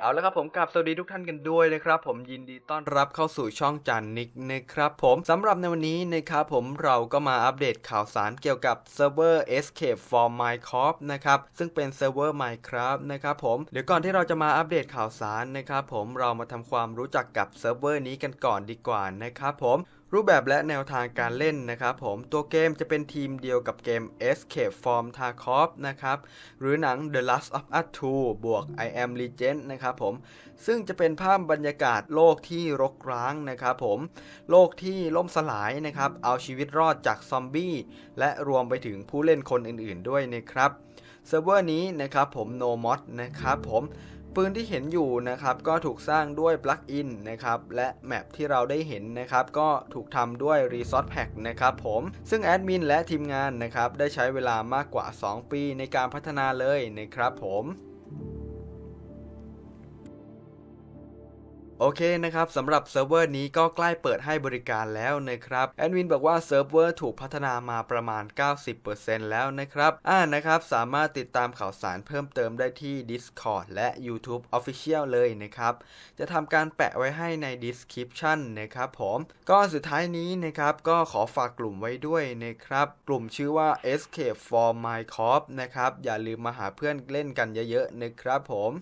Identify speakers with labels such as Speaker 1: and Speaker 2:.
Speaker 1: เอาละครับผมกลับสวัสดีทุกท่านกันด้วยนะครับผมยินดีต้อนรับเข้าสู่ช่องจันนิกนะครับผมสำหรับในวันนี้นะครับผมเราก็มาอัปเดตข่าวสารเกี่ยวกับเซิร์ฟเวอร์ Escape for Minecraft นะครับซึ่งเป็นเซิร์ฟเวอร์ Minecraft นะครับผมเดี๋ยวก่อนที่เราจะมาอัปเดตข่าวสารนะครับผมเรามาทำความรู้จักกับเซิร์ฟเวอร์นี้กันก่อนดีกว่านะครับผม รูปแบบและแนวทางการเล่นนะครับผมตัวเกมจะเป็นทีมเดียวกับเกม Escape from Tarkov นะครับหรือหนัง The Last of Us 2 บวก I Am Legend นะครับผมซึ่งจะเป็นภาพบรรยากาศโลกที่รกร้างนะครับผมโลกที่ล่มสลายนะครับเอาชีวิตรอดจากซอมบี้และรวมไปถึงผู้เล่นคนอื่นๆด้วยนะครับ เซิร์ฟเวอร์นี้นะครับผม No Mod นะครับผมปืนที่เห็นอยู่นะครับก็ถูกสร้างด้วยปลั๊กอินนะครับและแมปที่เราได้เห็นนะครับก็ถูกทำด้วย Resource Pack นะครับผมซึ่งแอดมินและทีมงานนะครับได้ใช้เวลามากกว่า 2 ปีในการพัฒนาเลยนะครับผม โอเคนะครับสำหรับเซิร์ฟเวอร์นี้ก็ใกล้เปิดให้บริการแล้วนะครับแอดมินบอกว่าเซิร์ฟเวอร์ถูกพัฒนามาประมาณ 90%แล้วนะครับอ่านะครับสามารถติดตามข่าวสารเพิ่มเติมได้ที่ Discord และ YouTube Official เลยนะครับ จะทำการแปะไว้ให้ใน description นะครับผมก็สุดท้ายนี้นะครับก็ขอฝากกลุ่มไว้ด้วยนะครับ กลุ่มชื่อว่า Escape for Minecraft นะครับอย่าลืมมาหาเพื่อนเล่นกันเยอะๆนะครับผม